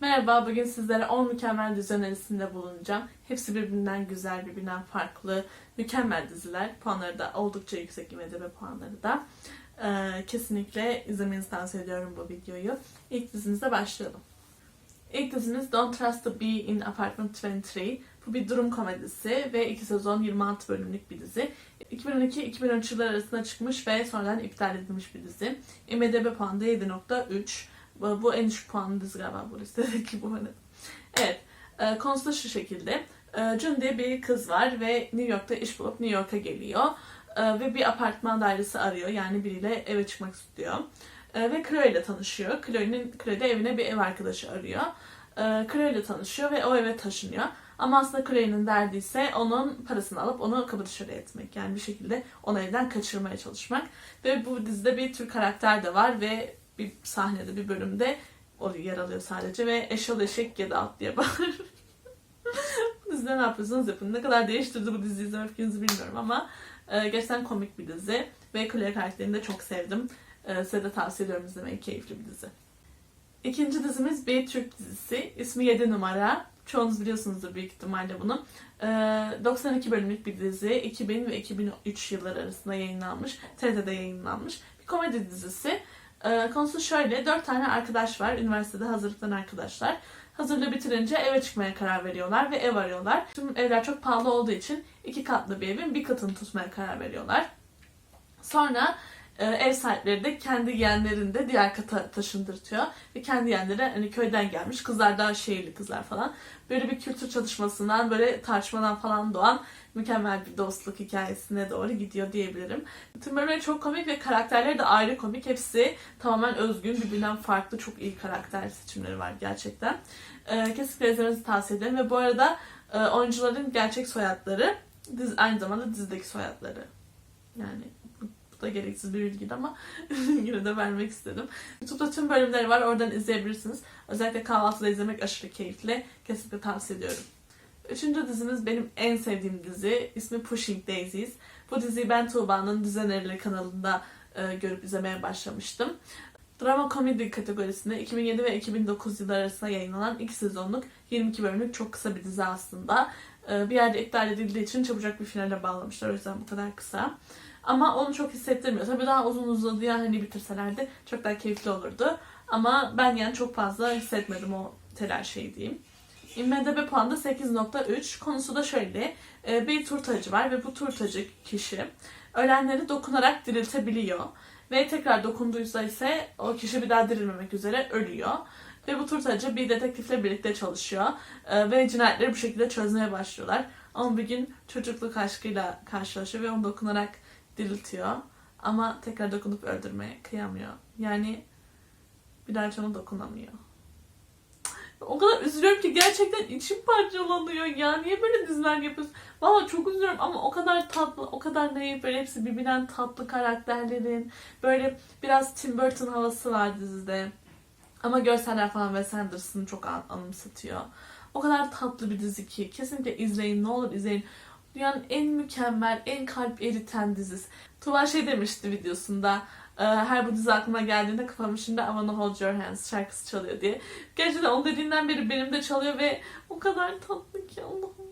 Merhaba, bugün sizlere 10 mükemmel dizi önerisinde bulunacağım. Hepsi birbirinden güzel, birbirinden farklı, mükemmel diziler. Puanları da oldukça yüksek IMDb puanları da. Ee, kesinlikle izlemenizi tavsiye ediyorum bu videoyu. İlk dizimizle başlayalım. İlk dizimiz Don't Trust the Bee in Apartment 23. Bu bir durum komedisi ve 2 sezon 26 bölümlük bir dizi. 2012-2013 yılları arasında çıkmış ve sonradan iptal edilmiş bir dizi. IMDb puanı da 7.3. Bu, en düşük puanlı dizi galiba bu listedeki bu arada. Evet. E, konusu da şu şekilde. E, June diye bir kız var ve New York'ta iş bulup New York'a geliyor. E, ve bir apartman dairesi arıyor. Yani biriyle eve çıkmak istiyor. E, ve Chloe ile tanışıyor. Chloe'nin Chloe de evine bir ev arkadaşı arıyor. E, Chloe ile tanışıyor ve o eve taşınıyor. Ama aslında Chloe'nin derdi ise onun parasını alıp onu kapı dışarı etmek. Yani bir şekilde onu evden kaçırmaya çalışmak. Ve bu dizide bir tür karakter de var ve bir sahnede bir bölümde o yer alıyor sadece ve eşyalı eşek get out diye bağırır. dizide ne yapıyorsanız yapın. Ne kadar değiştirdi bu diziyi izleme fikrinizi bilmiyorum ama e, gerçekten komik bir dizi ve Chloe karakterini de çok sevdim. E, size de tavsiye ediyorum izlemeyi. Keyifli bir dizi. İkinci dizimiz bir Türk dizisi. İsmi 7 numara. Çoğunuz biliyorsunuzdur büyük ihtimalle bunu. Ee, 92 bölümlük bir dizi. 2000 ve 2003 yılları arasında yayınlanmış. TRT'de yayınlanmış. Bir komedi dizisi. Ee, konusu şöyle. Dört tane arkadaş var. Üniversitede hazırlıktan arkadaşlar. Hazırlığı bitirince eve çıkmaya karar veriyorlar ve ev arıyorlar. Tüm evler çok pahalı olduğu için iki katlı bir evin bir katını tutmaya karar veriyorlar. Sonra ev sahipleri de kendi yeğenlerini de diğer kata taşındırtıyor. Ve kendi yeğenleri hani köyden gelmiş kızlar daha şehirli kızlar falan. Böyle bir kültür çalışmasından böyle tartışmadan falan doğan mükemmel bir dostluk hikayesine doğru gidiyor diyebilirim. Tüm bölümleri çok komik ve karakterleri de ayrı komik. Hepsi tamamen özgün, birbirinden farklı çok iyi karakter seçimleri var gerçekten. E, kesinlikle izlemenizi tavsiye ederim. Ve bu arada e, oyuncuların gerçek soyadları diz, aynı zamanda dizideki soyadları. Yani bu da gereksiz bir bilgiydi ama yine de vermek istedim. YouTube'da tüm bölümleri var. Oradan izleyebilirsiniz. Özellikle kahvaltıda izlemek aşırı keyifli. Kesinlikle tavsiye ediyorum. Üçüncü dizimiz benim en sevdiğim dizi. İsmi Pushing Daisies. Bu diziyi ben Tuğba'nın Dizi Önerileri kanalında e, görüp izlemeye başlamıştım. Drama komedi kategorisinde 2007 ve 2009 yılları arasında yayınlanan 2 sezonluk 22 bölümlük çok kısa bir dizi aslında. E, bir yerde iptal edildiği için çabucak bir finale bağlamışlar. O yüzden bu kadar kısa. Ama onu çok hissettirmiyor. Tabii daha uzun uzadıya hani bitirselerdi çok daha keyifli olurdu. Ama ben yani çok fazla hissetmedim o telaş şey diyeyim. IMDB puanı da 8.3. Konusu da şöyle. e, Bir turtacı var ve bu turtacı kişi ölenleri dokunarak diriltebiliyor. Ve tekrar dokunduysa ise o kişi bir daha dirilmemek üzere ölüyor. Ve bu turtacı bir dedektifle birlikte çalışıyor. E, Ve cinayetleri bu şekilde çözmeye başlıyorlar. Ama bir gün çocukluk aşkıyla karşılaşıyor ve onu dokunarak diriltiyor. Ama tekrar dokunup öldürmeye kıyamıyor. Yani hiç ona dokunamıyor. O kadar üzülüyorum ki gerçekten içim parçalanıyor ya. Niye böyle diziler yapıyorsun? Valla çok üzülüyorum ama o kadar tatlı, o kadar naif böyle hepsi birbirinden tatlı karakterlerin. Böyle biraz Tim Burton havası var dizide. Ama görseller falan Wes Anderson'ı çok an- anımsatıyor. O kadar tatlı bir dizi ki. Kesinlikle izleyin ne olur izleyin. Dünyanın en mükemmel, en kalp eriten dizisi. Tuğba şey demişti videosunda. e, Her bu dizi aklıma geldiğinde kafamın içinde I Wanna Hold Your Hands şarkısı çalıyor diye. Gerçekten onun dediğinden beri benim de çalıyor ve o kadar tatlı ki Allah'ım.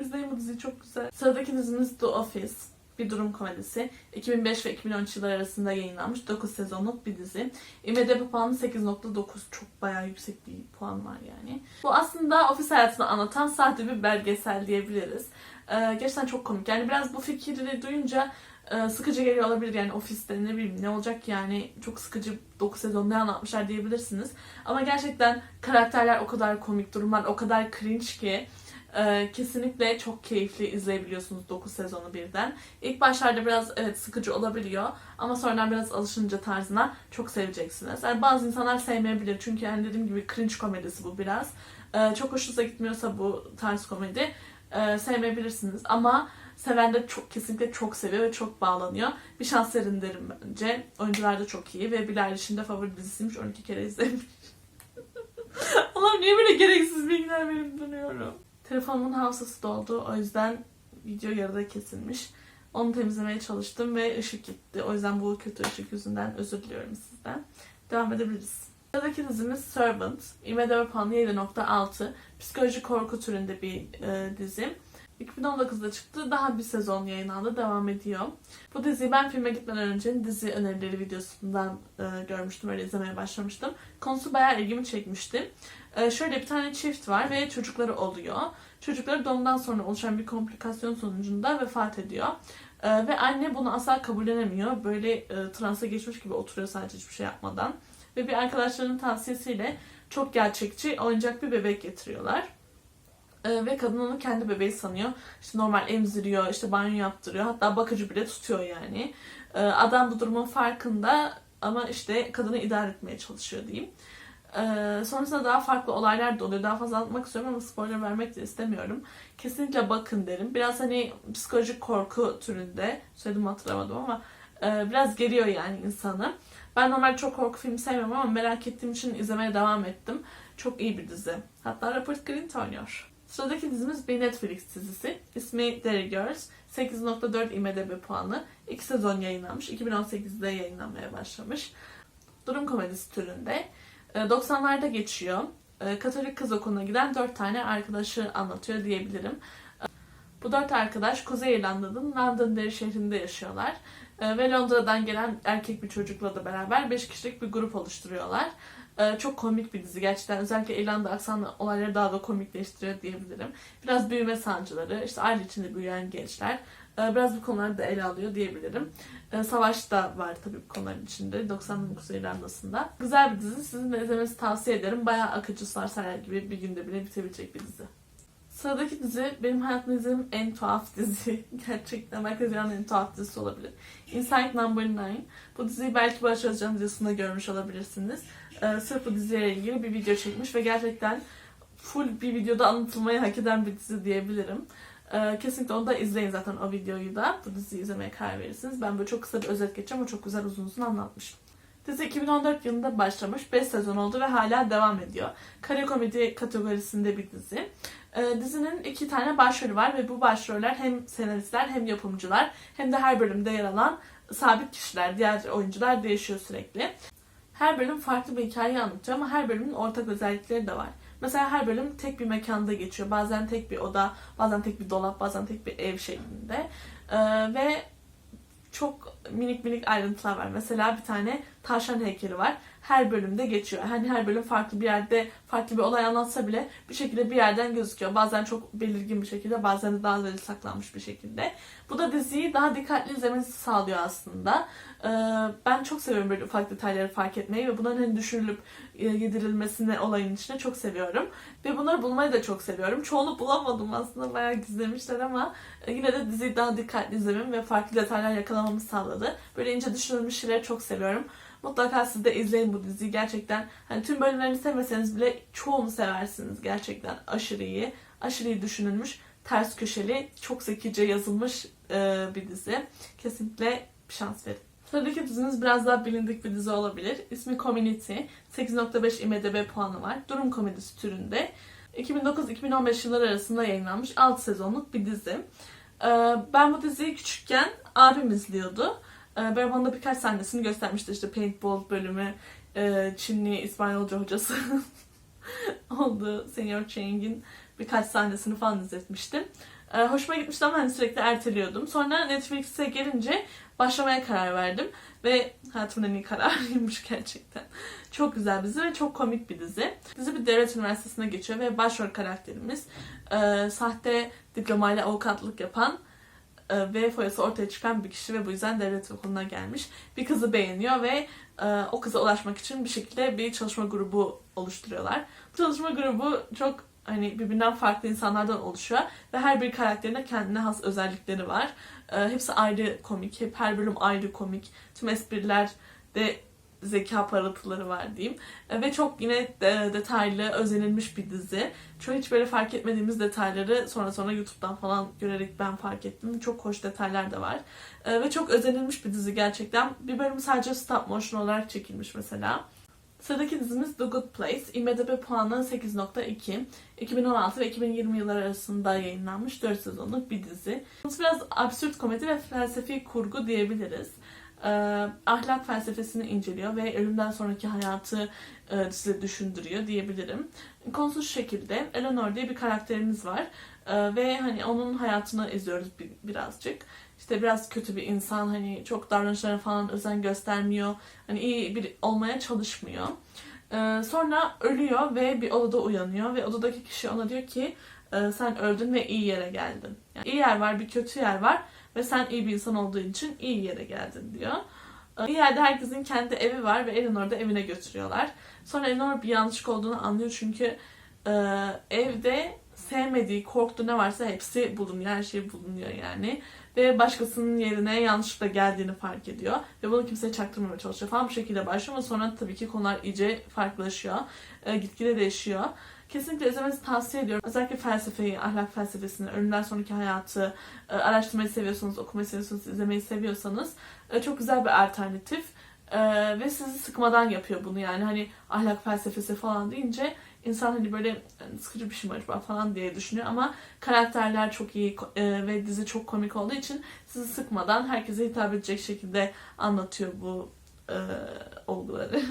İzleyin bu diziyi çok güzel. Sıradaki dizimiz The Office. Bir durum komedisi. 2005 ve 2013 yılları arasında yayınlanmış 9 sezonluk bir dizi. IMDb puanı 8.9. Çok bayağı yüksek bir puan var yani. Bu aslında ofis hayatını anlatan sahte bir belgesel diyebiliriz. Ee, gerçekten çok komik. Yani biraz bu fikirleri duyunca e, sıkıcı geliyor olabilir yani ofiste ne bileyim ne olacak yani çok sıkıcı 9 sezon ne anlatmışlar diyebilirsiniz. Ama gerçekten karakterler o kadar komik, durumlar o kadar cringe ki e, kesinlikle çok keyifli izleyebiliyorsunuz 9 sezonu birden. İlk başlarda biraz evet sıkıcı olabiliyor ama sonradan biraz alışınca tarzına çok seveceksiniz. Yani bazı insanlar sevmeyebilir çünkü yani dediğim gibi cringe komedisi bu biraz. E, çok hoşunuza gitmiyorsa bu tarz komedi e, sevmeyebilirsiniz ama seven de çok kesinlikle çok seviyor ve çok bağlanıyor. Bir şans verin derim bence. Oyuncular da çok iyi ve Bilal için de favori dizisiymiş. 12 kere izlemiş. Allah'ım niye böyle gereksiz bilgiler verip duruyorum. Telefonumun hafızası doldu. O yüzden video yarıda kesilmiş. Onu temizlemeye çalıştım ve ışık gitti. O yüzden bu kötü ışık yüzünden özür diliyorum sizden. Devam edebiliriz. Sıradaki dizimiz Servant. IMDb puanı 7.6. Psikoloji korku türünde bir e, dizi. 2019'da çıktı. Daha bir sezon yayınlandı. Devam ediyor. Bu diziyi ben filme gitmeden önce dizi önerileri videosundan e, görmüştüm. Öyle izlemeye başlamıştım. Konusu bayağı ilgimi çekmişti. E, şöyle bir tane çift var ve çocukları oluyor. Çocukları doğumdan sonra oluşan bir komplikasyon sonucunda vefat ediyor. E, ve anne bunu asla kabullenemiyor. Böyle e, transa geçmiş gibi oturuyor sadece hiçbir şey yapmadan. Ve bir arkadaşlarının tavsiyesiyle çok gerçekçi oyuncak bir bebek getiriyorlar. Ee, ve kadın onu kendi bebeği sanıyor. İşte normal emziriyor, işte banyo yaptırıyor. Hatta bakıcı bile tutuyor yani. Ee, adam bu durumun farkında ama işte kadını idare etmeye çalışıyor diyeyim. Ee, sonrasında daha farklı olaylar da oluyor. Daha fazla anlatmak istiyorum ama spoiler vermek de istemiyorum. Kesinlikle bakın derim. Biraz hani psikolojik korku türünde. Söyledim hatırlamadım ama e, biraz geriyor yani insanı. Ben normal çok korku filmi sevmiyorum ama merak ettiğim için izlemeye devam ettim. Çok iyi bir dizi. Hatta Rupert Grint oynuyor. Sıradaki dizimiz bir Netflix dizisi. İsmi Derry Girls. 8.4 IMDb puanı. İki sezon yayınlanmış. 2018'de yayınlanmaya başlamış. Durum komedisi türünde. Ee, 90'larda geçiyor. Ee, Katolik kız okuluna giden dört tane arkadaşı anlatıyor diyebilirim. Bu dört arkadaş Kuzey İrlanda'nın Londonderry şehrinde yaşıyorlar. Ee, Ve Londra'dan gelen erkek bir çocukla da beraber 5 kişilik bir grup oluşturuyorlar. Ee, Çok komik bir dizi gerçekten. Özellikle İrlanda aksanlı olayları daha da komikleştiriyor diyebilirim. Biraz büyüme sancıları, işte aile içinde büyüyen gençler. e, Biraz bu konuları da ele alıyor diyebilirim. E, Savaş da var tabii bu konuların içinde. 90'lı Kuzey İrlanda'sında. Güzel bir dizi. Sizin de izlemenizi tavsiye ederim. Bayağı akıcı sarsayer gibi bir günde bile bitebilecek bir dizi. Sıradaki dizi benim hayatımda izlediğim en tuhaf dizi. Gerçekten belki de en tuhaf dizisi olabilir. Inside Number 9. Bu diziyi belki Barış Özcan videosunda görmüş olabilirsiniz. Ee, sırf bu diziyle ilgili bir video çekmiş ve gerçekten full bir videoda anlatılmayı hak eden bir dizi diyebilirim. Ee, kesinlikle onu da izleyin zaten o videoyu da. Bu diziyi izlemeye karar verirsiniz. Ben böyle çok kısa bir özet geçeceğim ama çok güzel uzun uzun anlatmışım. Dizi 2014 yılında başlamış. 5 sezon oldu ve hala devam ediyor. Kare komedi kategorisinde bir dizi. Ee, dizinin iki tane başrolü var ve bu başroller hem senaristler hem yapımcılar hem de her bölümde yer alan sabit kişiler. Diğer oyuncular değişiyor sürekli. Her bölüm farklı bir hikaye anlatıyor ama her bölümün ortak özellikleri de var. Mesela her bölüm tek bir mekanda geçiyor. Bazen tek bir oda, bazen tek bir dolap, bazen tek bir ev şeklinde. Ee, ve çok minik minik ayrıntılar var. Mesela bir tane tavşan heykeli var. Her bölümde geçiyor. Hani her bölüm farklı bir yerde farklı bir olay anlatsa bile bir şekilde bir yerden gözüküyor. Bazen çok belirgin bir şekilde, bazen de daha böyle saklanmış bir şekilde. Bu da diziyi daha dikkatli izlemenizi sağlıyor aslında. Ee, ben çok seviyorum böyle ufak detayları fark etmeyi ve bunların hani düşürülüp e, yedirilmesini olayın içine çok seviyorum. Ve bunları bulmayı da çok seviyorum. Çoğunu bulamadım aslında bayağı gizlemişler ama e, yine de diziyi daha dikkatli izlememi ve farklı detaylar yakalamamı sağladı. Böyle ince düşünülmüş şeyleri çok seviyorum. Mutlaka siz de izleyin bu diziyi. Gerçekten hani tüm bölümlerini sevmeseniz bile çoğunu seversiniz. Gerçekten aşırı iyi. Aşırı iyi düşünülmüş, ters köşeli, çok zekice yazılmış e, bir dizi. Kesinlikle şans verin. Sıradaki dizimiz biraz daha bilindik bir dizi olabilir. İsmi Community. 8.5 IMDb puanı var. Durum komedisi türünde. 2009-2015 yılları arasında yayınlanmış 6 sezonluk bir dizi. Ee, Ben bu diziyi küçükken abim izliyordu. Ee, Ben bana birkaç sahnesini göstermişti. İşte paintball bölümü, e, Çinli İspanyolca hocası oldu. Senior Chang'in birkaç sahnesini falan izletmiştim. Ee, Hoşuma gitmişti ama hani sürekli erteliyordum. Sonra Netflix'e gelince başlamaya karar verdim. Ve hayatımın en iyi kararıymış gerçekten. Çok güzel bir dizi ve çok komik bir dizi. Dizi bir devlet üniversitesine geçiyor ve başrol karakterimiz e, sahte diplomayla avukatlık yapan e, ve foyası ortaya çıkan bir kişi ve bu yüzden devlet okuluna gelmiş. Bir kızı beğeniyor ve e, o kıza ulaşmak için bir şekilde bir çalışma grubu oluşturuyorlar. Bu çalışma grubu çok hani birbirinden farklı insanlardan oluşuyor ve her bir karakterine kendine has özellikleri var. E, hepsi ayrı komik, hep her bölüm ayrı komik. Tüm espriler de zeka parıltıları var diyeyim. E, ve çok yine de, detaylı, özenilmiş bir dizi. Çok hiç böyle fark etmediğimiz detayları sonra sonra YouTube'dan falan görerek ben fark ettim. Çok hoş detaylar da var. E, ve çok özenilmiş bir dizi gerçekten. Bir bölüm sadece stop motion olarak çekilmiş mesela. Sıradaki dizimiz The Good Place. IMDb puanı 8.2. 2016 ve 2020 yılları arasında yayınlanmış 4 sezonluk bir dizi. Biraz absürt komedi ve felsefi kurgu diyebiliriz. E, ahlak felsefesini inceliyor ve ölümden sonraki hayatı e, size düşündürüyor diyebilirim. Konusu şu şekilde. Eleanor diye bir karakterimiz var. E, ve hani onun hayatını izliyoruz bir, birazcık. İşte biraz kötü bir insan. Hani çok davranışlarına falan özen göstermiyor. Hani iyi bir olmaya çalışmıyor. Sonra ölüyor ve bir odada uyanıyor ve odadaki kişi ona diyor ki sen öldün ve iyi yere geldin. Yani iyi yer var, bir kötü yer var ve sen iyi bir insan olduğu için iyi yere geldin diyor. E, Bir yerde herkesin kendi evi var ve Eleanor'u da evine götürüyorlar. Sonra Eleanor bir yanlışlık olduğunu anlıyor çünkü e, evde sevmediği, korktuğu ne varsa hepsi bulunuyor. Her şey bulunuyor yani. Ve başkasının yerine yanlışlıkla geldiğini fark ediyor. Ve bunu kimseye çaktırmamaya çalışıyor falan bu şekilde başlıyor ama sonra tabii ki konular iyice farklılaşıyor. E, gitgide değişiyor. Kesinlikle izlemenizi tavsiye ediyorum. Özellikle felsefeyi, ahlak felsefesini, ölümden sonraki hayatı e, araştırmayı seviyorsanız, okumayı seviyorsanız, izlemeyi seviyorsanız e, çok güzel bir alternatif. E, ve sizi sıkmadan yapıyor bunu yani hani ahlak felsefesi falan deyince insan hani böyle "Yani sıkıcı bir şey mi acaba falan diye düşünüyor ama karakterler çok iyi ve dizi çok komik olduğu için sizi sıkmadan herkese hitap edecek şekilde anlatıyor bu e, olguları.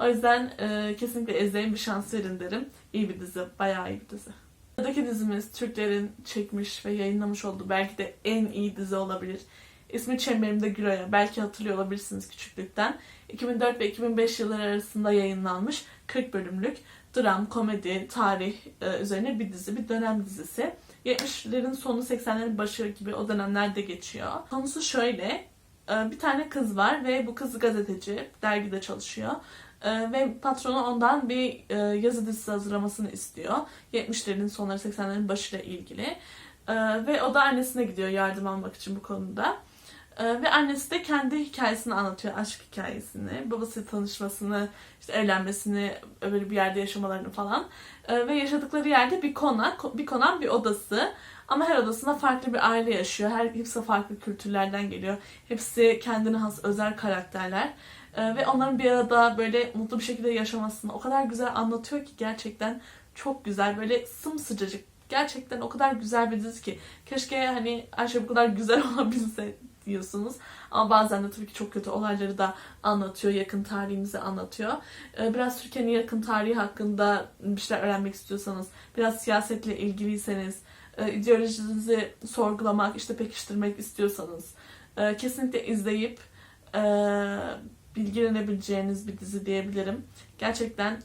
o yüzden e, kesinlikle izleyin bir şans verin derim. İyi bir dizi, bayağı iyi bir dizi. Sıradaki dizimiz Türklerin çekmiş ve yayınlamış olduğu belki de en iyi dizi olabilir. İsmi Çemberimde Gülo'ya. Belki hatırlıyor olabilirsiniz küçüklükten. 2004 ve 2005 yılları arasında yayınlanmış 40 bölümlük dram, komedi, tarih e, üzerine bir dizi, bir dönem dizisi. 70'lerin sonu 80'lerin başı gibi o dönemlerde geçiyor. Konusu şöyle. e, Bir tane kız var ve bu kız gazeteci, dergide çalışıyor. E, Ve patronu ondan bir e, yazı dizisi hazırlamasını istiyor. 70'lerin sonları 80'lerin başıyla ilgili. E, Ve o da annesine gidiyor yardım almak için bu konuda. E, Ve annesi de kendi hikayesini anlatıyor, aşk hikayesini, babasıyla tanışmasını, işte evlenmesini, böyle bir yerde yaşamalarını falan. E, Ve yaşadıkları yerde bir konak, bir konan bir odası. Ama her odasında farklı bir aile yaşıyor. Her hepsi farklı kültürlerden geliyor. Hepsi kendine has özel karakterler. E, Ve onların bir arada böyle mutlu bir şekilde yaşamasını o kadar güzel anlatıyor ki gerçekten çok güzel. Böyle sımsıcacık. Gerçekten o kadar güzel bir dizi ki. Keşke hani her şey bu kadar güzel olabilse diyorsunuz. Ama bazen de tabii ki çok kötü olayları da anlatıyor. Yakın tarihimizi anlatıyor. Ee, Biraz Türkiye'nin yakın tarihi hakkında bir şeyler öğrenmek istiyorsanız, biraz siyasetle ilgiliyseniz, e, ideolojinizi sorgulamak, işte pekiştirmek istiyorsanız e, kesinlikle izleyip e, bilgilenebileceğiniz bir dizi diyebilirim. Gerçekten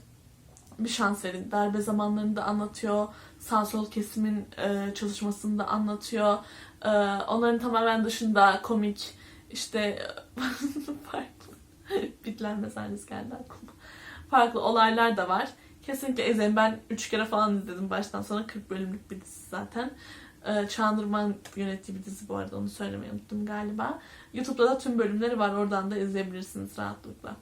bir şans verin. Darbe zamanlarını da anlatıyor. Sağ sol kesimin e, çalışmasını da anlatıyor. E, onların tamamen dışında komik işte farklı bitlenme sahnesi geldi aklıma. Farklı olaylar da var. Kesinlikle izleyin. Ben 3 kere falan izledim baştan sona. 40 bölümlük bir dizi zaten. Ee, Çağındırman yönettiği bir dizi bu arada onu söylemeyi unuttum galiba. YouTube'da da tüm bölümleri var. Oradan da izleyebilirsiniz rahatlıkla.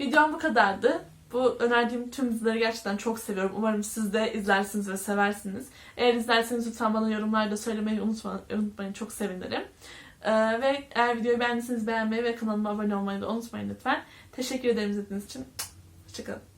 Videom bu kadardı. Bu önerdiğim tüm dizileri gerçekten çok seviyorum. Umarım siz de izlersiniz ve seversiniz. Eğer izlerseniz lütfen bana yorumlarda söylemeyi unutma, unutmayın. Çok sevinirim. Ee, ve eğer videoyu beğendiyseniz beğenmeyi ve kanalıma abone olmayı da unutmayın lütfen. Teşekkür ederim izlediğiniz için. Hoşçakalın.